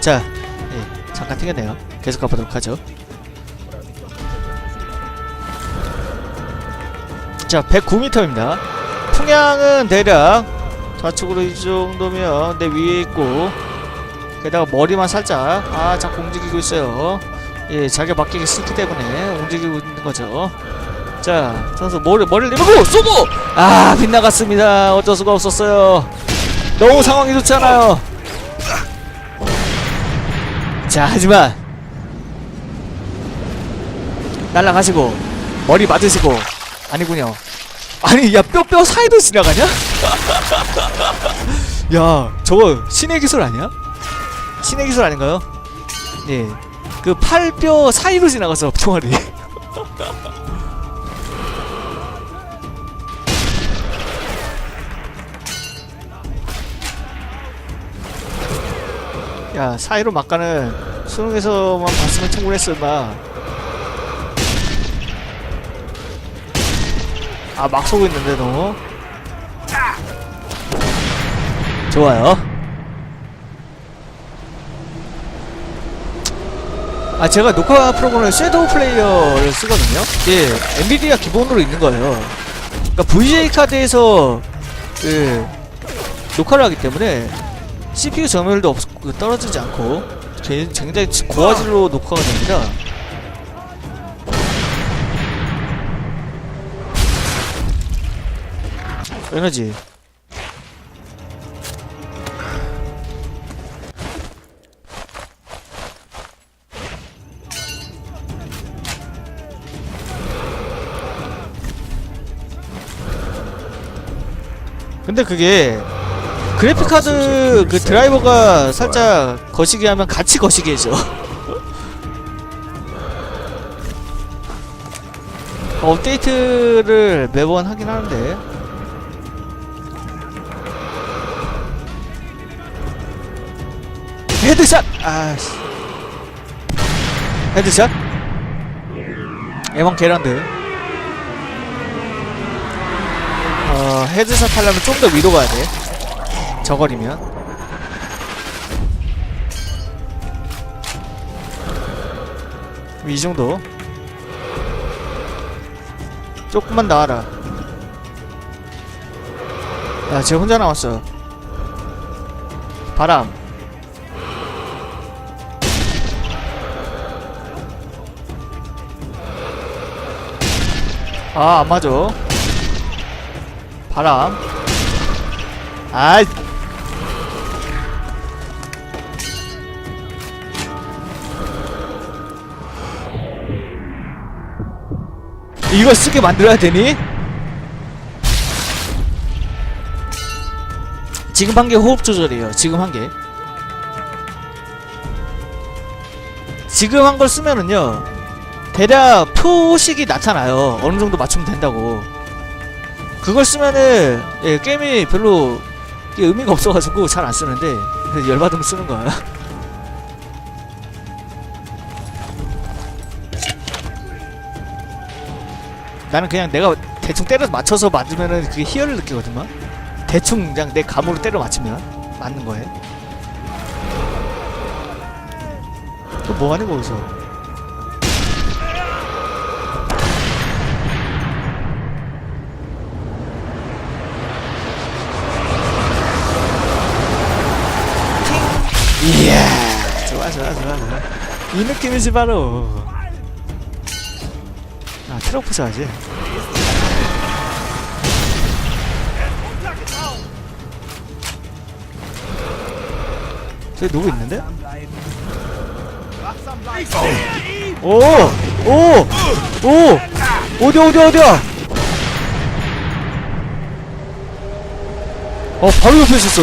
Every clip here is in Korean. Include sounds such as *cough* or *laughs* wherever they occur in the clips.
자, 예, 잠깐 튕겼네요. 계속 가보도록 하죠. 자, 109m입니다. 풍향은 대략 좌측으로 이 정도면 내 위에 있고 게다가 머리만 살짝 아 자꾸 움직이고 있어요 예 자기가 맡기기 싫기 때문에 움직이고 있는 거죠 자 선수 머리, 머리를 내밀고 쏘고 아 빗나갔습니다 어쩔 수가 없었어요 너무 상황이 좋지 않아요 자 하지만 날라가시고 머리 맞으시고 아니군요 아니 야뼈뼈 사이도 지나가냐? *laughs* 야 저거 신의 기술 아니야? 신의 기술 아닌가요? 예. 그 팔 뼈 사이로 지나가서 *laughs* 총알이. 야 사이로 막가는 수능에서만 봤으면 충분했어 마. 아막 쏘고 있는데 너. 좋아요. 아 제가 녹화 프로그램을 섀도우 플레이어를 쓰거든요. 예, 엔비디아 기본으로 있는 거예요. 그러니까 VGA 카드에서 그 녹화를 하기 때문에 CPU 점유율도 없, 떨어지지 않고 제- 굉장히 고화질로 녹화가 됩니다. 에너지 근데 그게 그래픽 카드 그 드라이버가 살짝 거시기 하면 같이 거시기 해줘. *laughs* 업데이트를 매번 하긴 하는데 헤드샷! 아씨 헤드샷? 에방 게란드 어 헤드샷 하려면 좀 더 위로 가야 돼 저거리면? 이 정도? 조금만 나와라. 야쟤 혼자 남았어. 바람. 아 안맞아. 바람. 아이 이거 쓰게 만들어야 되니? 지금 한게 호흡 조절이에요. 지금 한 게. 지금 한 걸 쓰면은요. 대략 표식이 나타나요. 어느 정도 맞추면 된다고. 그걸 쓰면은 예, 게임이 별로 의미가 없어가지고 잘 안 쓰는데 *laughs* 열받으면 쓰는 거야. 나는 그냥 내가 대충 때려 맞춰서 맞으면은 그게 희열을 느끼거든요. 대충 그냥 내 감으로 때려 맞추면 맞는 거에. 또 뭐하니 거기서? 이야, 좋아 좋아 좋아 좋아. 이 느낌이지 바로. 아 트럭 부숴야지. 저기 누구 있는데? 오! 오! 오! 어디 어디 어디야? 어 바로 옆에 있었어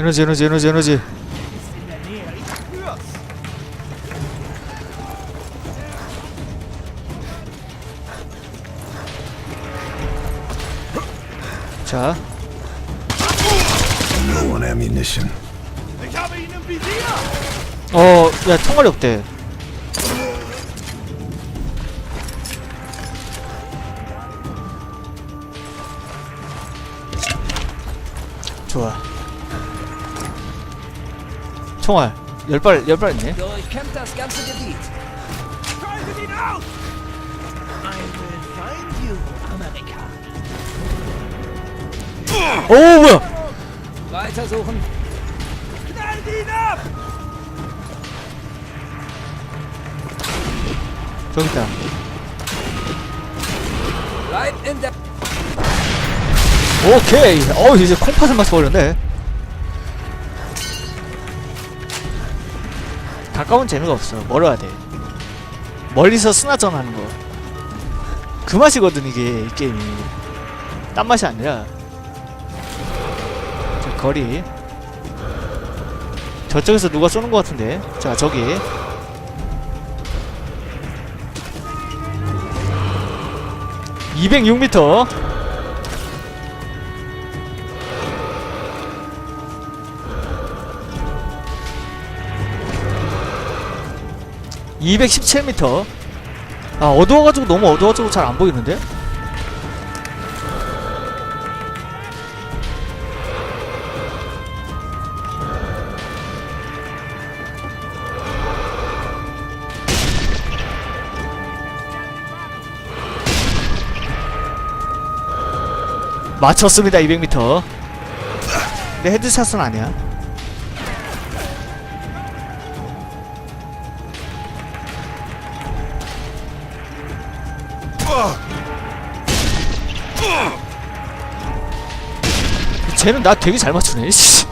에너지 에너지 에너지 에너지 자 어, 야, 총알이 없대. 좋아. 총알 열발 열발 있네. 오 뭐야? Weitersuchen. Knallt ihn ab! 저기 있다. Bleib in der... 오케이. 어 이제 콩팥을 맞춰버렸네. 가까운 재미가 없어. 멀어야 돼. 멀리서 스나전 하는 거. 그 맛이거든 이게 이 게임이. 딴 맛이 아니라. 자 거리. 저쪽에서 누가 쏘는 것 같은데. 자 저기. (206m) (217m) 아 어두워가지고 너무 어두워가지고 잘 안 보이는데? 맞췄습니다 200m 근데 헤드샷은 아니야 쟤는 나 되게 잘 맞추네 씨.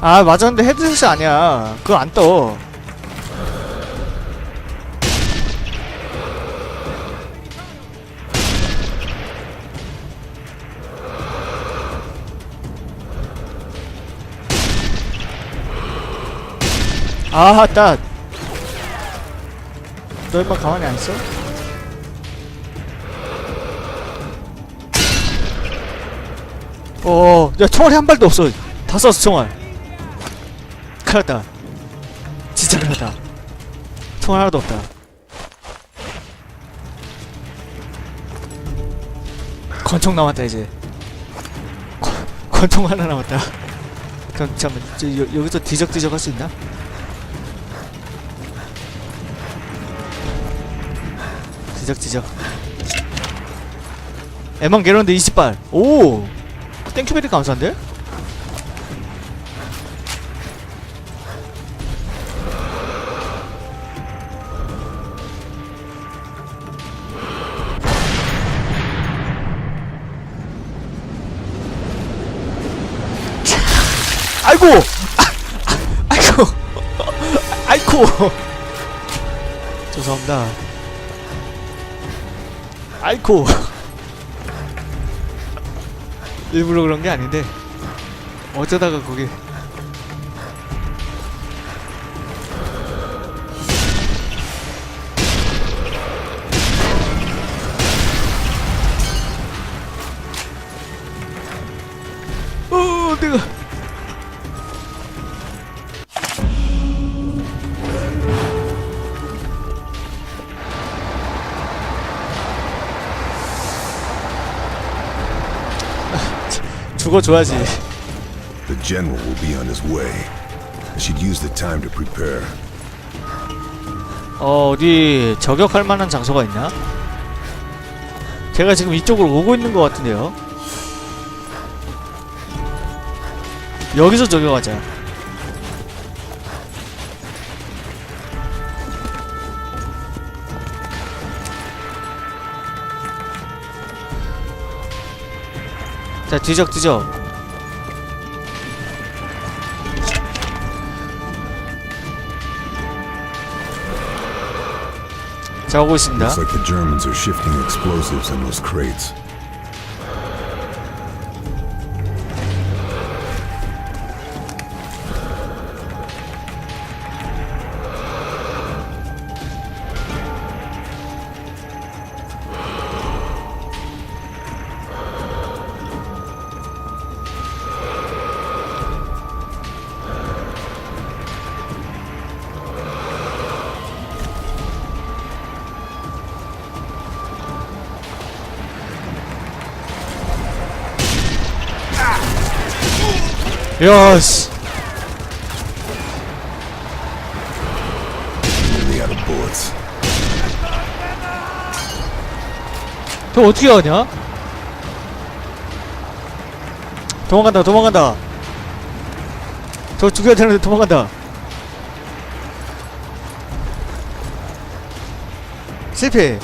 아 맞았는데 헤드셋이 아니야 그거 안떠 아, 따. 너 임마 가만히 안 있어? 어, 야, 총알이 한 발도 없어. 다 썼어, 총알. 큰일 났다. 진짜 큰일 났다. 총알 하나도 없다. 권총 남았다, 이제. 권, 권총 하나 남았다. 잠깐만, 여기서 뒤적뒤적 할 수 있나? 지적지적. 에먼 게런드 20발. 오! 땡큐베리 감사한데? 아이고! 아, 아, 아이고! *laughs* 아이고! *laughs* 죄송합니다 아이코 *laughs* 일부러 그런 게 아닌데 어쩌다가 거기 어 내가 죽어줘야지 The general will be on his way. I should use the time to prepare. 어 어디 저격할 만한 장소가 있나? 제가 지금 이쪽으로 오고 있는 것 같은데요 여기서 저격하자 자 뒤적 뒤적 자 오고 있습니다 Looks like the Germans are shifting explosives in those crates. 야씨. 저 어떻게 가냐? 도망간다 도망간다 저 죽여야 되는데 도망간다 실패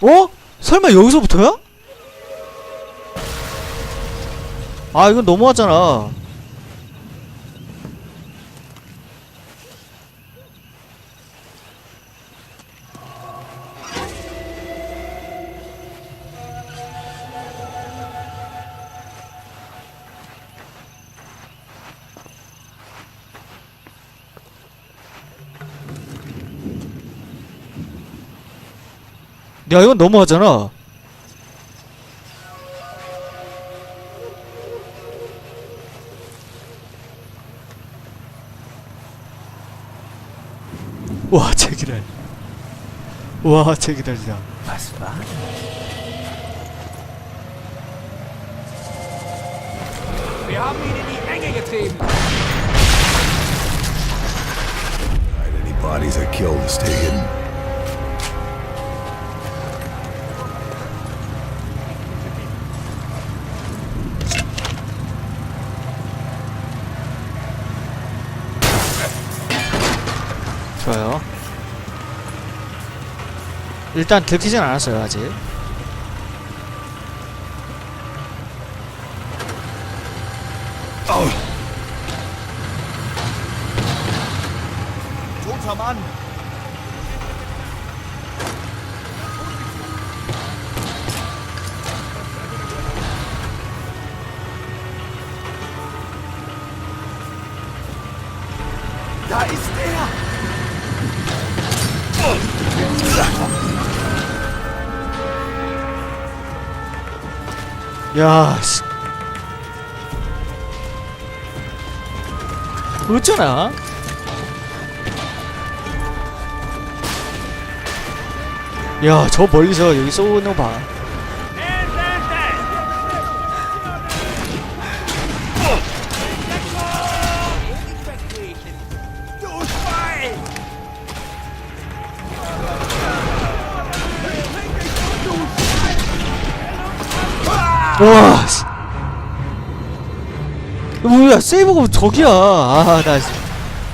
어? 설마 여기서부터야? 아 이건 너무하잖아 야 이건 너무하잖아 와 제기랄 와 제기랄이다 Was war das? Wir haben ihn in die Enge getrieben. Alright, any bodies I killed, stay hidden. 일단 들키진 않았어요 아직! Da ist er! 야, 씨. 어쩌나? 야, 저 멀리서 여기 쏘는 거 봐. 와, 씨. 뭐야, 세이브가 저기야. 아, 나,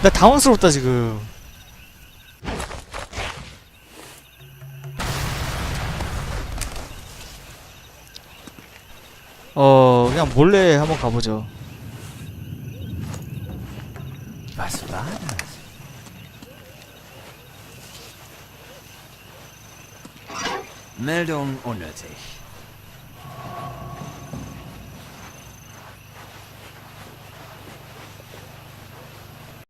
나 당황스럽다, 지금. 어, 그냥 몰래 한번 가보죠. Das? Meldung unnötig.